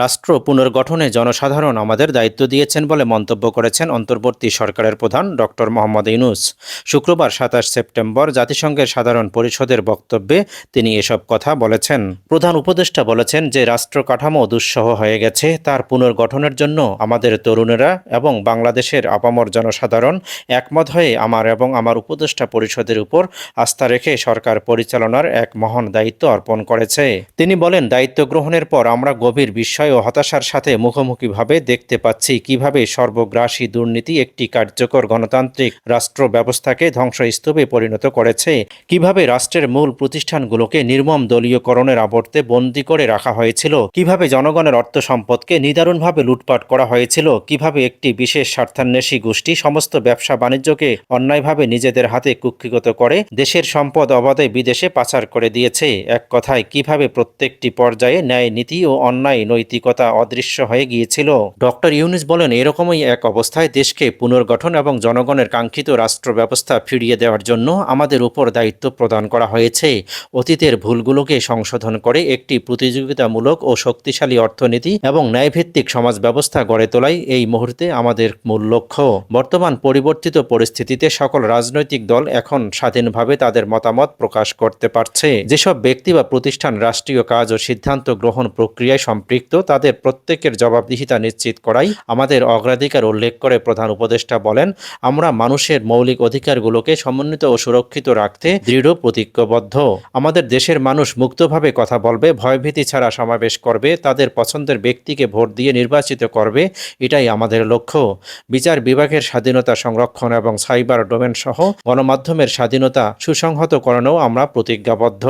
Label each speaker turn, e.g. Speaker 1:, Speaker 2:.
Speaker 1: রাষ্ট্র পুনর্গঠনে জনসাধারণ আমাদের দায়িত্ব দিয়েছেন বলে মন্তব্য করেছেন অন্তর্বর্তী সরকারের প্রধান ডক্টর মোহাম্মদ ইউনুস। শুক্রবার সাতাশ সেপ্টেম্বর জাতিসংঘের সাধারণ পরিষদের বক্তব্যে তিনি এসব কথা বলেছেন। প্রধান উপদেষ্টা বলেছেন যে রাষ্ট্র কাঠামো দুঃসহ হয়ে গেছে, তার পুনর্গঠনের জন্য আমাদের তরুণেরা এবং বাংলাদেশের আপামর জনসাধারণ একমত হয়ে আমার এবং আমার উপদেষ্টা পরিষদের উপর আস্থা রেখে সরকার পরিচালনার এক মহান দায়িত্ব অর্পণ করেছে। তিনি বলেন, দায়িত্ব গ্রহণের পর আমরা গভীর ও হতাশার সাথে মুখোমুখিভাবে দেখতে পাচ্ছি কীভাবে সর্বগ্রাসী দুর্নীতি একটি কার্যকর গণতান্ত্রিক রাষ্ট্র ব্যবস্থাকে ধ্বংসস্তূপে পরিণত করেছে। কীভাবে রাষ্ট্রের মূল প্রতিষ্ঠানগুলোকে নির্মম দলীয়করণের আবর্তে বন্দী করে রাখা হয়েছিল? কীভাবে জনগণের অর্থ সম্পদকে নিদারুণভাবে লুটপাট করা হয়েছিল? কীভাবে একটি বিশেষ স্বার্থান্বেষী গোষ্ঠী সমস্ত ব্যবসা বাণিজ্যকে অন্যায়ভাবে নিজেদের হাতে কুক্ষিগত করে দেশের সম্পদ অবাধে বিদেশে পাচার করে দিয়েছে? এক কথায়, কীভাবে প্রত্যেকটি পর্যায়ে ন্যায় নীতি ও অন্যায় নৈতিকতা অদৃশ্য হয়ে গিয়েছিল। ডক্টর ইউনুস বলেন, এরকমই এক অবস্থায় দেশকে পুনর্গঠন এবং জনগণের কাঙ্ক্ষিত রাষ্ট্র ব্যবস্থা ফিরিয়ে দেওয়ার জন্য আমাদের উপর দায়িত্ব প্রদান করা হয়েছে। অতীতের ভুলগুলোকে সংশোধন করে একটি প্রতিযোগিতামূলক ও শক্তিশালী অর্থনীতি এবং ন্যায়ভিত্তিক সমাজ ব্যবস্থা গড়ে তোলাই এই মুহূর্তে আমাদের মূল লক্ষ্য। বর্তমান পরিবর্তিত পরিস্থিতিতে সকল রাজনৈতিক দল এখন স্বাধীনভাবে তাদের মতামত প্রকাশ করতে পারছে। যেসব ব্যক্তি বা প্রতিষ্ঠান রাষ্ট্রীয় কাজ ও সিদ্ধান্ত গ্রহণ প্রক্রিয়ায় সম্পৃক্ত তাদের প্রত্যেকের জবাবদিহিতা নিশ্চিত করাই আমাদের অগ্রাধিকার উল্লেখ করে প্রধান উপদেষ্টা বলেন, আমরা মানুষের মৌলিক অধিকারগুলোকে সমন্বিত ও সুরক্ষিত রাখতে দৃঢ় প্রতিজ্ঞবদ্ধ। আমাদের দেশের মানুষ মুক্তভাবে কথা বলবে, ভয়ভীতি ছাড়া সমাবেশ করবে, তাদের পছন্দের ব্যক্তিকে ভোট দিয়ে নির্বাচিত করবে, এটাই আমাদের লক্ষ্য। বিচার বিভাগের স্বাধীনতা সংরক্ষণ এবং সাইবার ডোমেন সহ গণমাধ্যমের স্বাধীনতা সুসংহতকরণেও আমরা প্রতিজ্ঞাবদ্ধ।